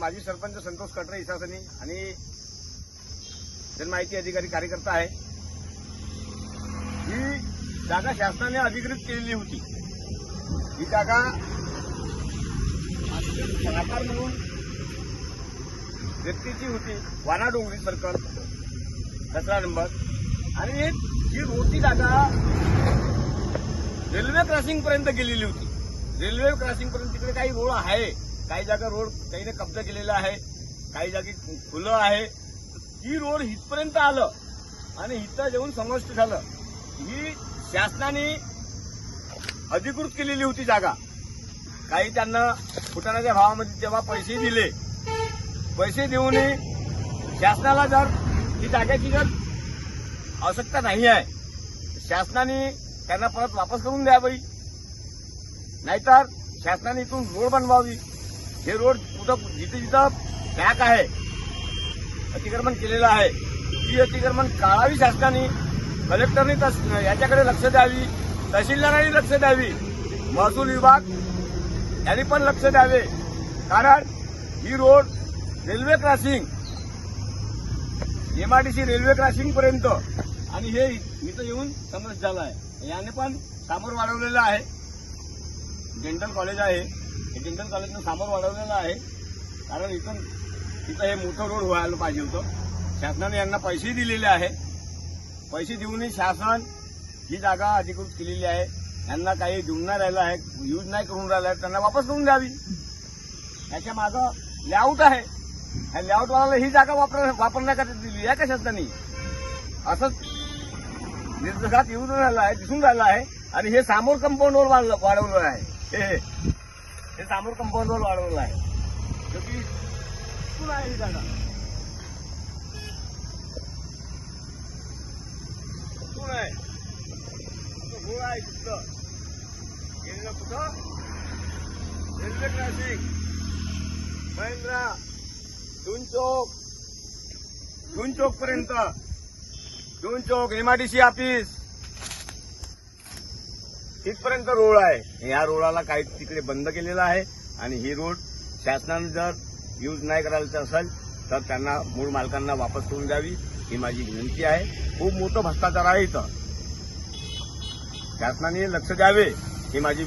माजी सरपंच संतोष कटरे इसासनी आणि जनमाहिती अधिकारी कार्यकर्ता आहे. ही जागा शासनाने अधिकृत केलेली होती. ही जागा कलाकार म्हणून व्यक्तीची होती. वाना डोंगरी सर्कल सतरा नंबर. आणि ही होती जागा रेल्वे क्रॉसिंग पर्यंत गेलेली होती. रेल्वे क्रॉसिंग पर्यंत तिकडे काही रोड आहे. काही जागा रोड काहीने कब्जा केलेला आहे काही जागी खुलं आहे. ही रोड इथपर्यंत आलं आणि इथं येऊन समाविष्ट झालं. ही शासनाने अधिकृत केलेली होती जागा. काही त्यांना फुटाण्याच्या भावामध्ये जेव्हा पैसे दिले पैसे देऊनही शासनाला जर ही जागेची जर आवश्यकता नाही आहे शासनाने त्यांना परत वापस करून द्यावी. नाहीतर शासनाने इथून रोड बनवावी. हे रोड कुठं जिथे जिथं पॅक आहे अतिक्रमण केलेलं आहे ती अतिक्रमण काढावी शासनाने कलेक्टरने तस याच्याकडे लक्ष द्यावी तहसीलदारांनी लक्ष द्यावी महसूल विभाग यांनी पण लक्ष द्यावे. कारण ही road railway crossing MRTC railway crossing पर्यंत आणि हे इथं येऊन समज झालं आहे याने पण सामोर वाढवलेलं आहे. डेंटल कॉलेज आहे. हे कॉलेजनं सामोर वाढवलेलं आहे. कारण इथून इथं हे मोठं रोड व्हायला पाहिजे होतं. शासनाने यांना पैसेही दिलेले आहे. पैसे देऊनही शासन ही जागा अधिकृत केलेली आहे. यांना काही देऊन नाही राहिलं आहे यूज नाही करून राहिलं आहे त्यांना वापस करून द्यावी. याच्या मागं लेआउट आहे. ह्या लेआउटवाल्याला ही जागा वापर वापरण्याकरता दिली आहे का शासनाने? असंच निर्देशात येऊन राहिलं आहे दिसून राहिलं आहे. आणि हे सामोर कंपाऊंडवर वाढलं- वाढवलं आहे. हे. हे. हे समोर कंपाऊंडवर वाढवलं आहे जो की इथून आहे ही जागा इथून आहे इथं घोळ आहे तिथं गेलेलं कुठं रेल्वे क्रॉसिंग महिंद्रा जून चौक जून चौक पर्यंत जून चौक एमआरटीसी ऑफिस तिथपर्यंत रोड आहे. या रोडाला काही तिकडे बंद केलेला आहे आणि ही रोड शासनानं जर यूज नाही करायचं असेल तर त्यांना मूळ मालकांना वापस करून द्यावी ही माझी विनंती आहे. खूप मोठं भ्रष्टाचार आहे इथं. शासनाने लक्ष द्यावे ही माझी